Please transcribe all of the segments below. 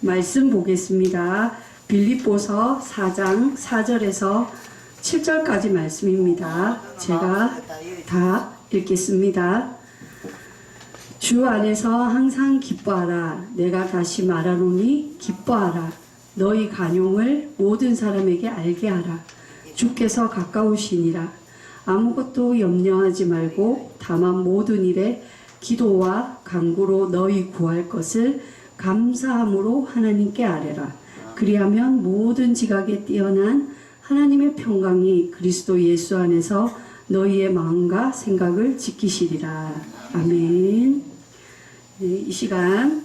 말씀 보겠습니다. 빌립보서 4장 4절에서 7절까지 말씀입니다. 제가 다 읽겠습니다. 주 안에서 항상 기뻐하라. 내가 다시 말하노니 기뻐하라. 너희 간용을 모든 사람에게 알게 하라. 주께서 가까우시니라. 아무것도 염려하지 말고 다만 모든 일에 기도와 간구로 너희 구할 것을 감사함으로 하나님께 아뢰라. 그리하면 모든 지각에 뛰어난 하나님의 평강이 그리스도 예수 안에서 너희의 마음과 생각을 지키시리라. 아멘. 네, 이 시간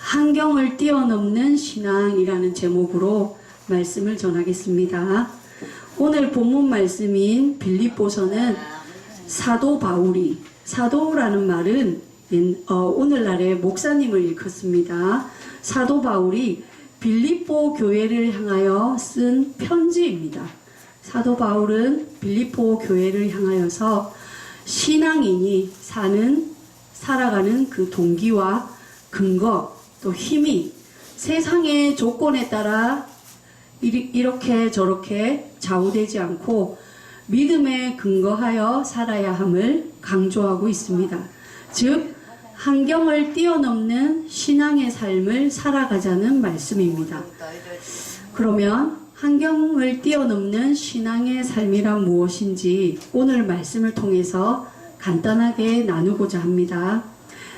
환경을 뛰어넘는 신앙이라는 제목으로 말씀을 전하겠습니다. 오늘 본문 말씀인 빌립보서는 사도 바울이 사도라는 말은 옛- 어, 오늘날의 목사님을 일컫습니다. 사도 바울이 빌립보 교회를 향하여 쓴 편지입니다. 사도 바울은 빌립보 교회를 향하여서 신앙인이 사는 살아가는 그 동기와 근거 또 힘이 세상의 조건에 따라 이렇게 저렇게 좌우되지 않고 믿음에 근거하여 살아야 함을 강조하고 있습니다. 즉 환경을 뛰어넘는 신앙의 삶을 살아가자는 말씀입니다. 그러면 환경을 뛰어넘는 신앙의 삶이란 무엇인지 오늘 말씀을 통해서 간단하게 나누고자 합니다.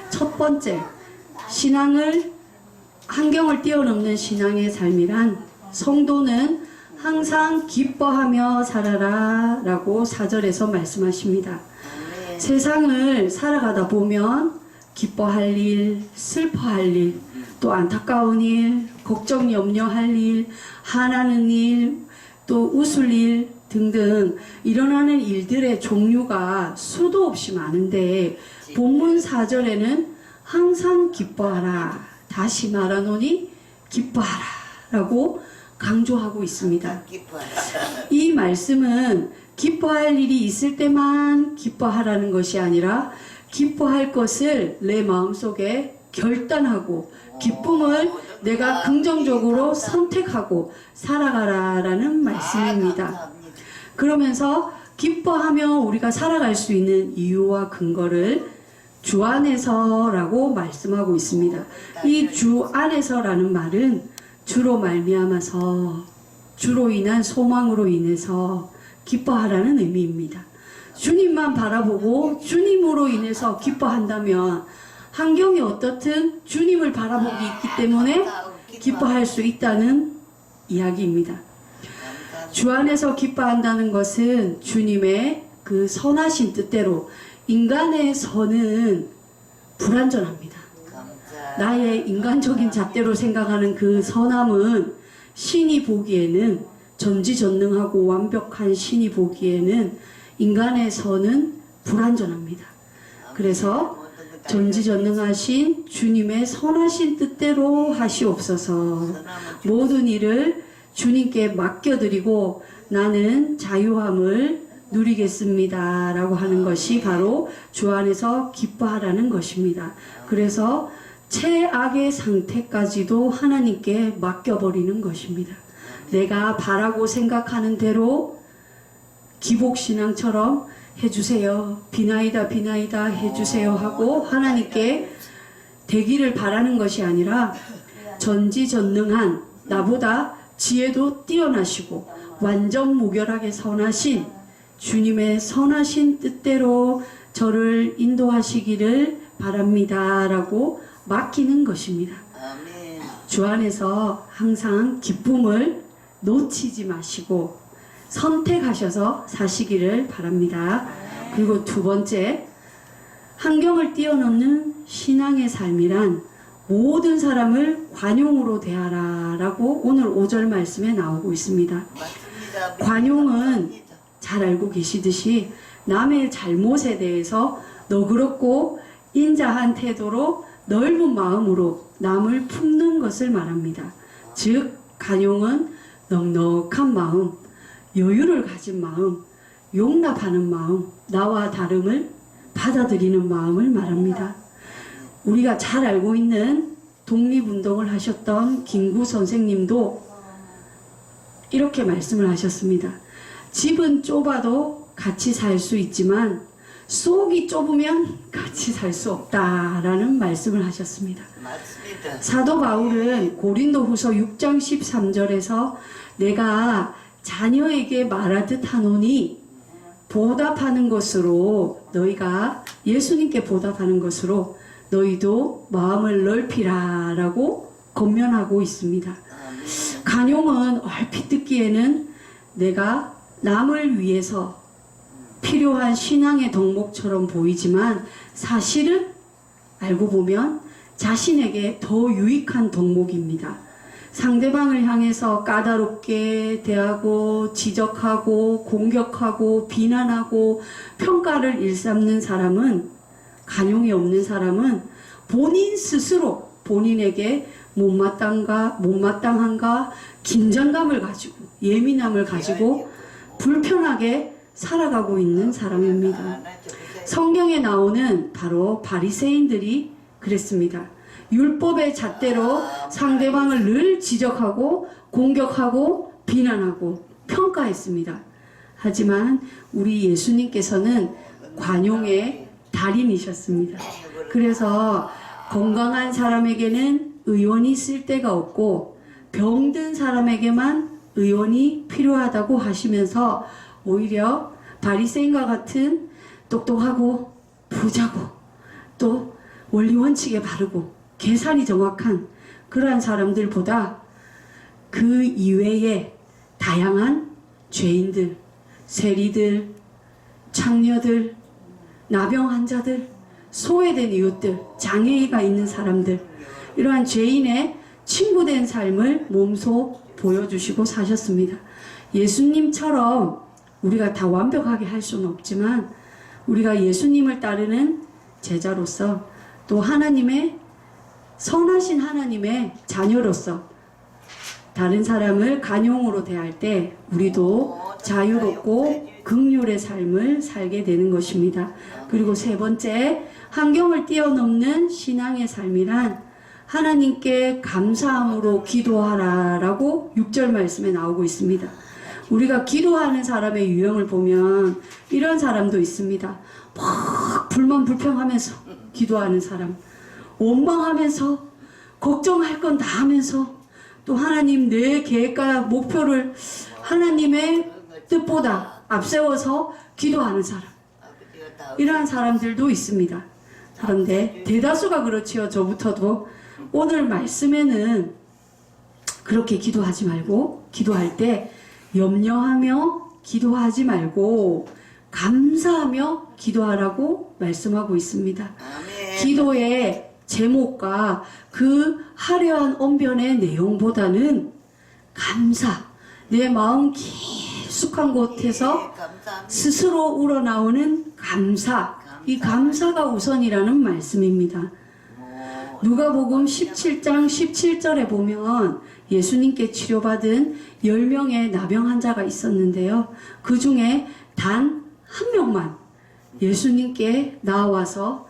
첫 번째, 신앙을 환경을 뛰어넘는 신앙의 삶이란 성도는 항상 기뻐하며 살아라 라고 사절에서 말씀하십니다. 세상을 살아가다 보면 기뻐할 일, 슬퍼할 일, 또 안타까운 일, 걱정, 염려할 일, 화나는 일, 또 웃을 일 등등 일어나는 일들의 종류가 수도 없이 많은데 본문 4절에는 항상 기뻐하라. 다시 말하노니 기뻐하라. 라고 강조하고 있습니다. 이 말씀은 기뻐할 일이 있을 때만 기뻐하라는 것이 아니라 기뻐할 것을 내 마음속에 결단하고 기쁨을 내가 긍정적으로 선택하고 살아가라라는 말씀입니다. 그러면서 기뻐하며 우리가 살아갈 수 있는 이유와 근거를 주 안에서라고 말씀하고 있습니다. 이 주 안에서라는 말은 주로 말미암아서 주로 인한 소망으로 인해서 기뻐하라는 의미입니다. 주님만 바라보고 주님으로 인해서 기뻐한다면 환경이 어떻든 주님을 바라보기 있기 때문에 기뻐할 수 있다는 이야기입니다. 주 안에서 기뻐한다는 것은 주님의 그 선하신 뜻대로 인간의 선은 불완전합니다. 나의 인간적인 잣대로 생각하는 그 선함은 신이 보기에는 전지전능하고 완벽한 신이 보기에는 인간의 선은 불완전합니다. 그래서 전지전능하신 주님의 선하신 뜻대로 하시옵소서 모든 일을 주님께 맡겨드리고 나는 자유함을 누리겠습니다. 라고 하는 것이 바로 주 안에서 기뻐하라는 것입니다. 그래서 최악의 상태까지도 하나님께 맡겨버리는 것입니다. 내가 바라고 생각하는 대로 기복신앙처럼 해주세요. 비나이다, 비나이다 해주세요 하고 하나님께 되기를 바라는 것이 아니라 전지전능한 나보다 지혜도 뛰어나시고 완전 무결하게 선하신 주님의 선하신 뜻대로 저를 인도하시기를 바랍니다. 라고 맡기는 것입니다. 주 안에서 항상 기쁨을 놓치지 마시고 선택하셔서 사시기를 바랍니다. 그리고 두 번째, 환경을 뛰어넘는 신앙의 삶이란 모든 사람을 관용으로 대하라 라고 오늘 5절 말씀에 나오고 있습니다. 관용은 잘 알고 계시듯이 남의 잘못에 대해서 너그럽고 인자한 태도로 넓은 마음으로 남을 품는 것을 말합니다. 즉, 관용은 넉넉한 마음, 여유를 가진 마음, 용납하는 마음, 나와 다름을 받아들이는 마음을 말합니다. 우리가 잘 알고 있는 독립운동을 하셨던 김구 선생님도 이렇게 말씀을 하셨습니다. 집은 좁아도 같이 살 수 있지만 속이 좁으면 같이 살 수 없다라는 말씀을 하셨습니다. 맞습니다. 사도 바울은 고린도 후서 6장 13절에서 내가 자녀에게 말하듯 하노니 보답하는 것으로 너희가 예수님께 보답하는 것으로 너희도 마음을 넓히라라고 권면하고 있습니다. 간용은 얼핏 듣기에는 내가 남을 위해서 필요한 신앙의 덕목처럼 보이지만 사실은 알고 보면 자신에게 더 유익한 덕목입니다. 상대방을 향해서 까다롭게 대하고 지적하고 공격하고 비난하고 평가를 일삼는 사람은 간용이 없는 사람은 본인 스스로 본인에게 못마땅가 못마땅한가 긴장감을 가지고 예민함을 가지고 불편하게 살아가고 있는 사람입니다. 성경에 나오는 바로 바리새인들이 그랬습니다. 율법의 잣대로 상대방을 늘 지적하고 공격하고 비난하고 평가했습니다. 하지만 우리 예수님께서는 관용의 달인이셨습니다. 그래서 건강한 사람에게는 의원이 쓸 데가 없고 병든 사람에게만 의원이 필요하다고 하시면서 오히려 바리새인과 같은 똑똑하고 부자고 또 원리 원칙에 바르고 계산이 정확한 그러한 사람들보다 그 이외에 다양한 죄인들, 세리들, 창녀들, 나병 환자들, 소외된 이웃들, 장애가 있는 사람들 이러한 죄인의 친구된 삶을 몸소 보여주시고 사셨습니다. 예수님처럼 우리가 다 완벽하게 할 수는 없지만 우리가 예수님을 따르는 제자로서 또 하나님의 선하신 하나님의 자녀로서 다른 사람을 간용으로 대할 때 우리도 자유롭고 극률의 삶을 살게 되는 것입니다. 그리고 세 번째, 환경을 뛰어넘는 신앙의 삶이란 하나님께 감사함으로 기도하라 라고 6절 말씀에 나오고 있습니다. 우리가 기도하는 사람의 유형을 보면 이런 사람도 있습니다. 막 불만 불평하면서 기도하는 사람. 원망하면서 걱정할 건 다 하면서 또 하나님 내 계획과 목표를 하나님의 뜻보다 앞세워서 기도하는 사람. 이러한 사람들도 있습니다. 그런데 대다수가 그렇지요. 저부터도 오늘 말씀에는 그렇게 기도하지 말고 기도할 때 염려하며 기도하지 말고 감사하며 기도하라고 말씀하고 있습니다. 아멘. 기도의 제목과 그 화려한 언변의 내용보다는 감사, 내 마음 깊숙한 곳에서 예. 스스로 우러나오는 감사, 이 감사가 우선이라는 말씀입니다. 뭐, 누가복음 17장 17절에 보면 예수님께 치료받은 10명의 나병 환자가 있었는데요. 그 중에 단 한 명만 예수님께 나와서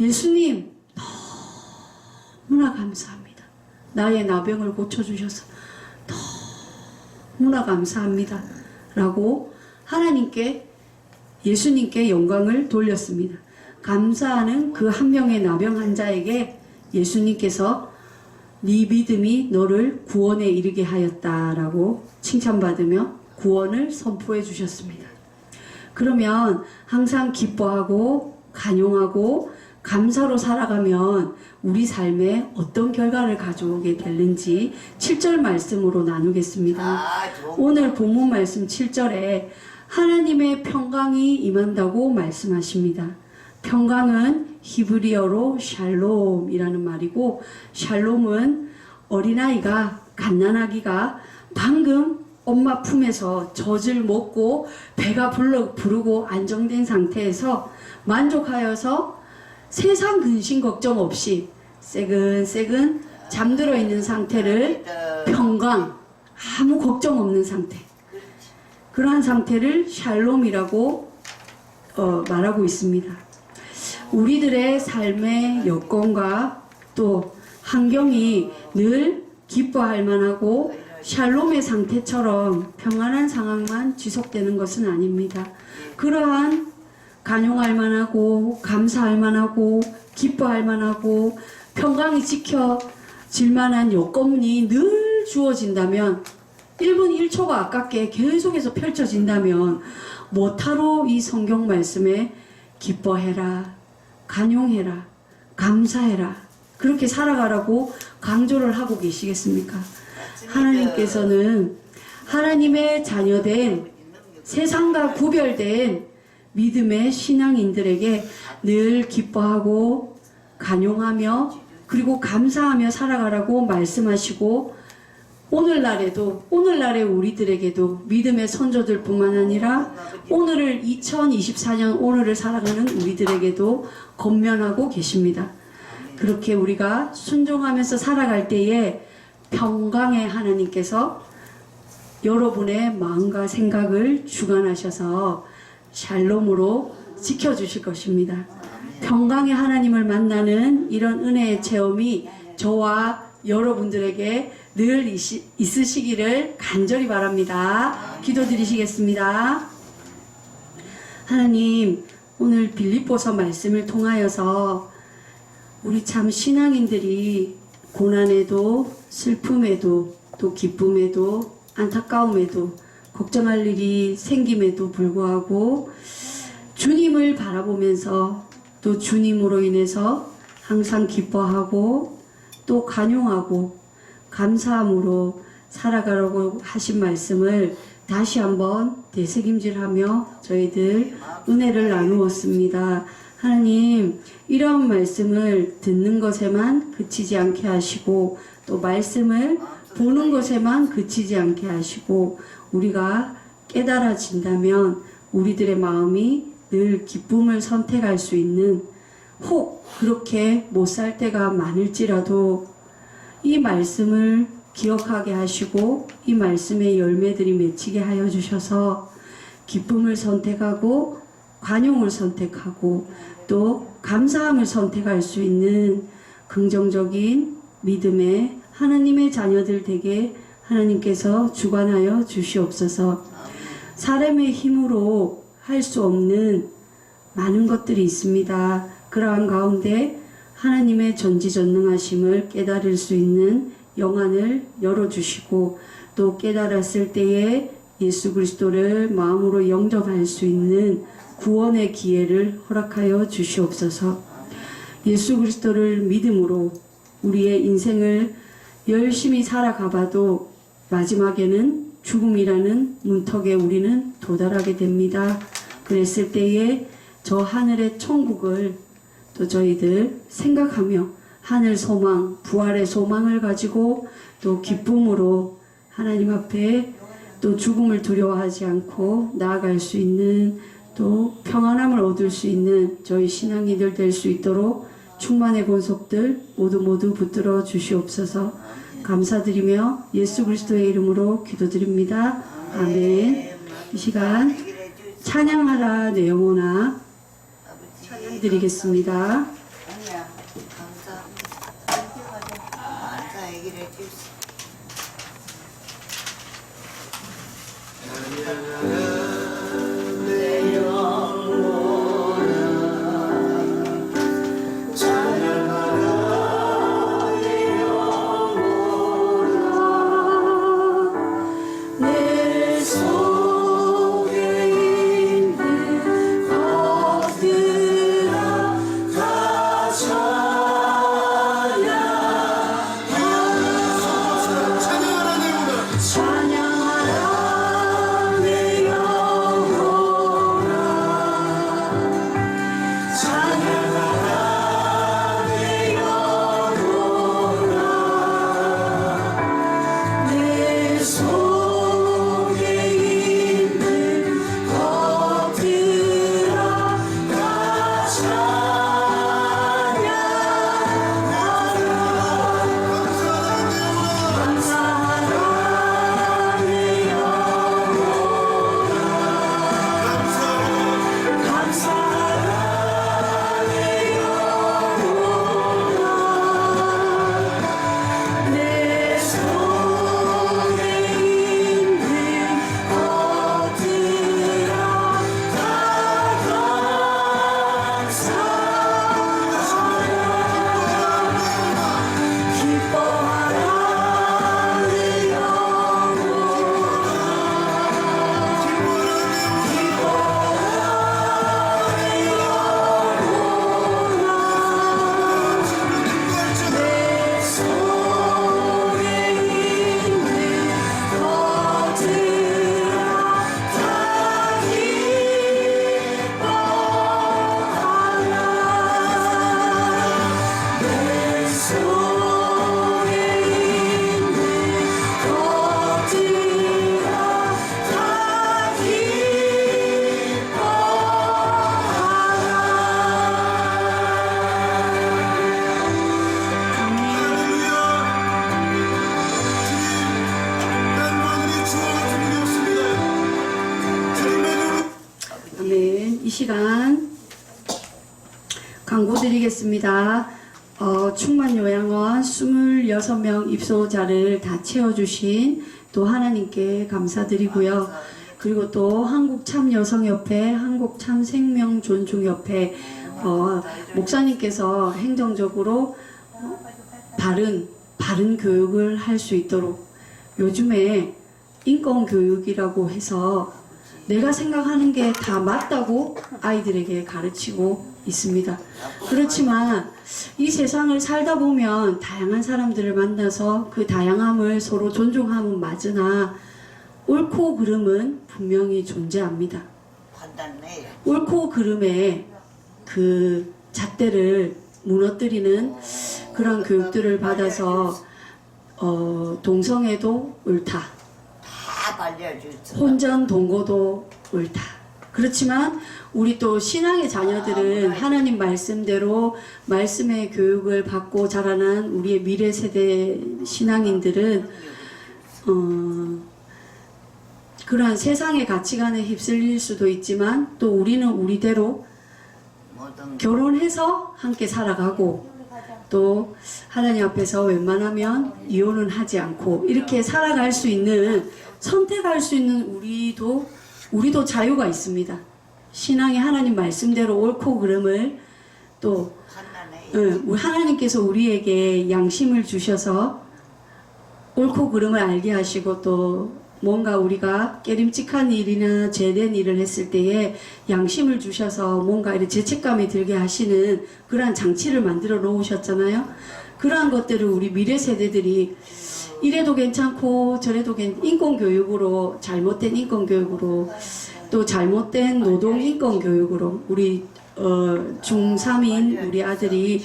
예수님 너무나 감사합니다. 나의 나병을 고쳐주셔서 너무나 감사합니다. 라고 하나님께 예수님께 영광을 돌렸습니다. 감사하는 그 한 명의 나병 환자에게 예수님께서 네 믿음이 너를 구원에 이르게 하였다라고 칭찬받으며 구원을 선포해 주셨습니다. 그러면 항상 기뻐하고 간용하고 감사로 살아가면 우리 삶에 어떤 결과를 가져오게 되는지 7절 말씀으로 나누겠습니다. 아, 오늘 본문 말씀 7절에 하나님의 평강이 임한다고 말씀하십니다. 평강은 히브리어로 샬롬이라는 말이고 샬롬은 어린아이가 갓난아기가 방금 엄마 품에서 젖을 먹고 배가 불러 부르고 안정된 상태에서 만족하여서 세상 근심 걱정 없이 새근새근 잠들어 있는 상태를 평강 아무 걱정 없는 상태 그러한 상태를 샬롬이라고 어, 말하고 있습니다. 우리들의 삶의 여건과 또 환경이 늘 기뻐할 만하고 샬롬의 상태처럼 평안한 상황만 지속되는 것은 아닙니다. 그러한 간용할 만하고 감사할 만하고 기뻐할 만하고 평강이 지켜질 만한 여건이 늘 주어진다면 1분 1초가 아깝게 계속해서 펼쳐진다면 뭐하러 이 성경 말씀에 기뻐해라 간용해라 감사해라 그렇게 살아가라고 강조를 하고 계시겠습니까? 하나님께서는 하나님의 자녀된 세상과 구별된 믿음의 신앙인들에게 늘 기뻐하고 간용하며 그리고 감사하며 살아가라고 말씀하시고 오늘날에도 오늘날의 우리들에게도 믿음의 선조들뿐만 아니라 오늘을 2024년 오늘을 살아가는 우리들에게도 건면하고 계십니다. 그렇게 우리가 순종하면서 살아갈 때에 평강의 하나님께서 여러분의 마음과 생각을 주관하셔서 샬롬으로 지켜주실 것입니다. 평강의 하나님을 만나는 이런 은혜의 체험이 저와 여러분들에게 늘 이시- 있으시기를 간절히 바랍니다. 기도드리시겠습니다. 하나님, 오늘 빌립보서 말씀을 통하여서 우리 참 신앙인들이 고난에도 슬픔에도 또 기쁨에도 안타까움에도 걱정할 일이 생김에도 불구하고 주님을 바라보면서 또 주님으로 인해서 항상 기뻐하고 또 간용하고 감사함으로 살아가라고 하신 말씀을 다시 한번 되새김질하며 저희들 은혜를 나누었습니다. 하나님, 이런 말씀을 듣는 것에만 그치지 않게 하시고 또 말씀을 보는 것에만 그치지 않게 하시고 우리가 깨달아진다면 우리들의 마음이 늘 기쁨을 선택할 수 있는 혹 그렇게 못 살 때가 많을지라도 이 말씀을 기억하게 하시고 이 말씀의 열매들이 맺히게 하여 주셔서 기쁨을 선택하고 관용을 선택하고 또 감사함을 선택할 수 있는 긍정적인 믿음의 하나님의 자녀들 되게 하나님께서 주관하여 주시옵소서 사람의 힘으로 할 수 없는 많은 것들이 있습니다. 그러한 가운데 하나님의 전지전능하심을 깨달을 수 있는 영안을 열어주시고 또 깨달았을 때에 예수 그리스도를 마음으로 영접할 수 있는 구원의 기회를 허락하여 주시옵소서. 예수 그리스도를 믿음으로 우리의 인생을 열심히 살아가봐도 마지막에는 죽음이라는 문턱에 우리는 도달하게 됩니다. 그랬을 때에 저 하늘의 천국을 또 저희들 생각하며 하늘 소망, 부활의 소망을 가지고 또 기쁨으로 하나님 앞에 또 죽음을 두려워하지 않고 나아갈 수 있는 또 평안함을 얻을 수 있는 저희 신앙이들 될 수 있도록 충만의 권속들 모두 모두 붙들어 주시옵소서 감사드리며 예수 그리스도의 이름으로 기도드립니다. 아멘. 이 시간 찬양하라 내 영혼아 아버지 드리겠습니다. 아니야. 감사합니다 감사 얘기를 26명 입소자를 다 채워주신 또 하나님께 감사드리고요. 그리고 또 한국참여성협회, 한국참생명존중협회 어, 목사님께서 행정적으로 어, 바른 바른 교육을 할 수 있도록 요즘에 인권 교육이라고 해서 내가 생각하는 게 다 맞다고 아이들에게 가르치고 있습니다. 그렇지만 이 세상을 살다 보면 다양한 사람들을 만나서 그 다양함을 서로 존중하면 맞으나 옳고 그름은 분명히 존재합니다. 옳고 그름의 그 잣대를 무너뜨리는 그런 교육들을 받아서 어, 동성애도 옳다. 다 발려줬어. 혼전 동거도 옳다. 그렇지만 우리 또 신앙의 자녀들은 하나님 말씀대로 말씀의 교육을 받고 자라난 우리의 미래 세대 신앙인들은 어, 그러한 세상의 가치관에 휩쓸릴 수도 있지만 또 우리는 우리대로 결혼해서 함께 살아가고 또 하나님 앞에서 웬만하면 이혼은 하지 않고 이렇게 살아갈 수 있는 선택할 수 있는 우리도 우리도 자유가 있습니다. 신앙이 하나님 말씀대로 옳고 그름을 또. 응, 우리 하나님께서 우리에게 양심을 주셔서 옳고 그름을 알게 하시고 또 뭔가 우리가 깨림칙한 일이나 죄된 일을 했을 때에 양심을 주셔서 뭔가 이렇게 죄책감이 들게 하시는 그러한 장치를 만들어 놓으셨잖아요. 그러한 것들을 우리 미래 세대들이 이래도 괜찮고 저래도 괜 인권 교육으로 잘못된 인권 교육으로 또 잘못된 노동 인권 교육으로 우리 어, 중3인 우리 아들이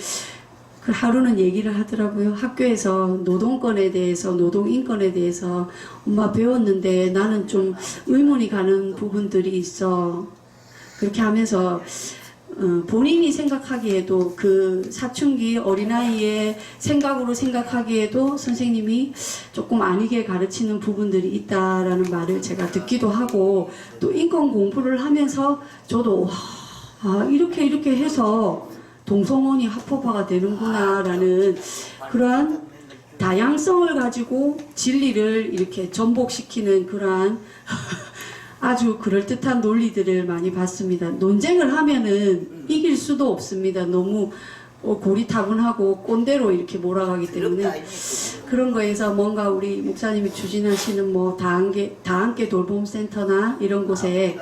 그 하루는 얘기를 하더라고요. 학교에서 노동권에 대해서, 노동 인권에 대해서 엄마 배웠는데 나는 좀 의문이 가는 부분들이 있어. 그렇게 하면서 어, 본인이 생각하기에도 그 사춘기 어린아이의 생각으로 생각하기에도 선생님이 조금 아니게 가르치는 부분들이 있다라는 말을 제가 듣기도 하고 또 인권 공부를 하면서 저도 와, 아, 이렇게 이렇게 해서 동성혼이 합법화가 되는구나라는 그러한 다양성을 가지고 진리를 이렇게 전복시키는 그러한 아주 그럴듯한 논리들을 많이 봤습니다. 논쟁을 하면은 이길 수도 없습니다. 너무 어, 고리타분하고 꼰대로 이렇게 몰아가기 때문에. 그런 거에서 뭔가 우리 목사님이 추진하시는 뭐 다함께 다함께 돌봄 센터나 이런 곳에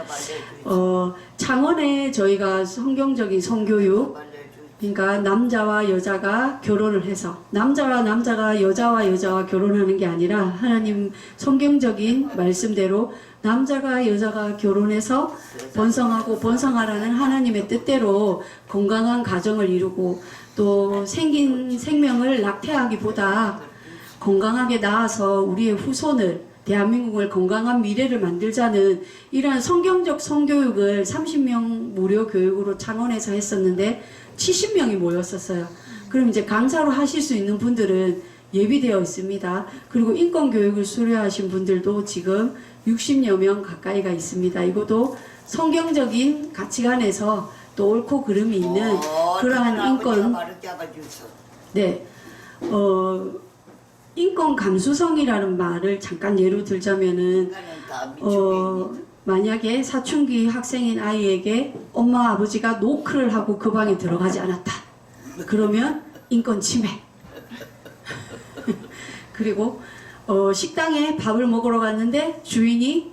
어, 창원에 저희가 성경적인 성교육 그러니까 남자와 여자가 결혼을 해서 남자와 남자가 여자와 여자와 결혼하는 게 아니라 하나님 성경적인 말씀대로 남자가 여자가 결혼해서 번성하고 번성하라는 하나님의 뜻대로 건강한 가정을 이루고 또 생긴 생명을 낙태하기보다 건강하게 낳아서 우리의 후손을 대한민국을 건강한 미래를 만들자는 이러한 성경적 성교육을 30명 무료 교육으로 창원에서 했었는데 70명이 모였었어요. 그럼 이제 강사로 하실 수 있는 분들은 예비되어 있습니다. 그리고 인권 교육을 수료하신 분들도 지금 60여 명 가까이가 있습니다. 이것도 성경적인 가치관에서 또 옳고 그름이 있는 어, 그러한 인권. 네, 어, 인권 감수성이라는 말을 잠깐 예로 들자면은 다 어, 만약에 사춘기 학생인 아이에게 엄마 아버지가 노크를 하고 그 방에 들어가지 않았다. 그러면 인권 침해. 그리고 어, 식당에 밥을 먹으러 갔는데 주인이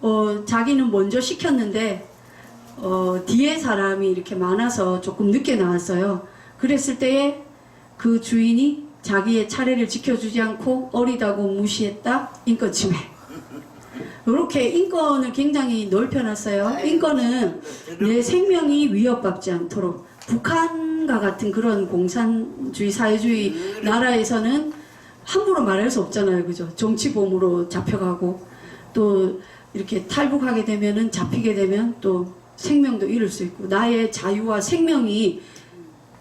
어, 자기는 먼저 시켰는데 어, 뒤에 사람이 이렇게 많아서 조금 늦게 나왔어요. 그랬을 때에 그 주인이 자기의 차례를 지켜주지 않고 어리다고 무시했다. 인권 침해. 이렇게 인권을 굉장히 넓혀놨어요. 인권은 내 생명이 위협받지 않도록 북한과 같은 그런 공산주의 사회주의 나라에서는 함부로 말할 수 없잖아요. 그죠? 정치범으로 잡혀가고 또 이렇게 탈북하게 되면은 잡히게 되면 또 생명도 잃을 수 있고 나의 자유와 생명이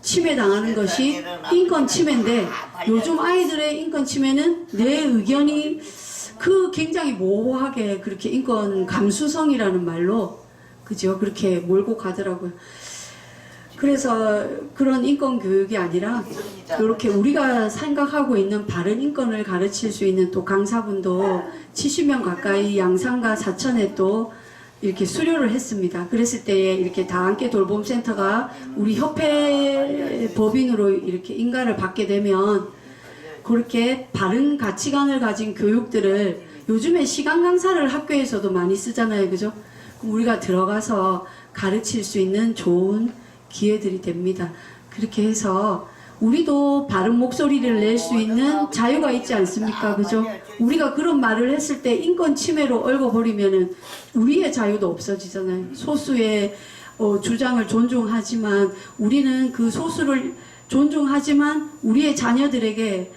침해당하는 것이 인권 침해인데 요즘 아이들의 인권 침해는 내 의견이 그 굉장히 모호하게 그렇게 인권 감수성이라는 말로 그죠? 그렇게 몰고 가더라고요. 그래서 그런 인권 교육이 아니라. 이렇게 우리가 생각하고 있는 바른 인권을 가르칠 수 있는 또 강사분도 70명 가까이 양산과 사천에 또 이렇게 수료를 했습니다. 그랬을 때에 이렇게 다 함께 돌봄센터가 우리 협회 법인으로 이렇게 인가를 받게 되면 그렇게 바른 가치관을 가진 교육들을 요즘에 시간 강사를 학교에서도 많이 쓰잖아요. 그죠? 우리가 들어가서 가르칠 수 있는 좋은 기회들이 됩니다. 그렇게 해서 우리도 바른 목소리를 낼 수 있는 자유가 있지 않습니까? 그죠? 우리가 그런 말을 했을 때 인권 침해로 얽어버리면은 우리의 자유도 없어지잖아요. 소수의 어, 주장을 존중하지만 우리는 그 소수를 존중하지만 우리의 자녀들에게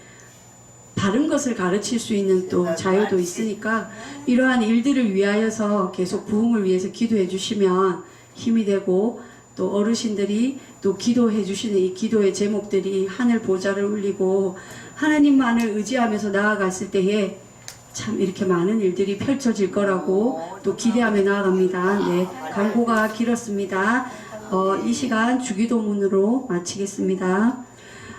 바른 것을 가르칠 수 있는 또 자유도 있으니까 이러한 일들을 위하여서 계속 부흥을 위해서 기도해 주시면 힘이 되고 또 어르신들이 또 기도해 주시는 이 기도의 제목들이 하늘 보좌를 울리고 하나님만을 의지하면서 나아갔을 때에 참 이렇게 많은 일들이 펼쳐질 거라고 또 기대하며 나아갑니다. 네, 광고가 길었습니다. 어, 이 시간 주기도문으로 마치겠습니다.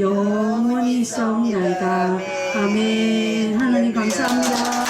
영원히 있사옵나이다. 아멘. 하나님 감사합니다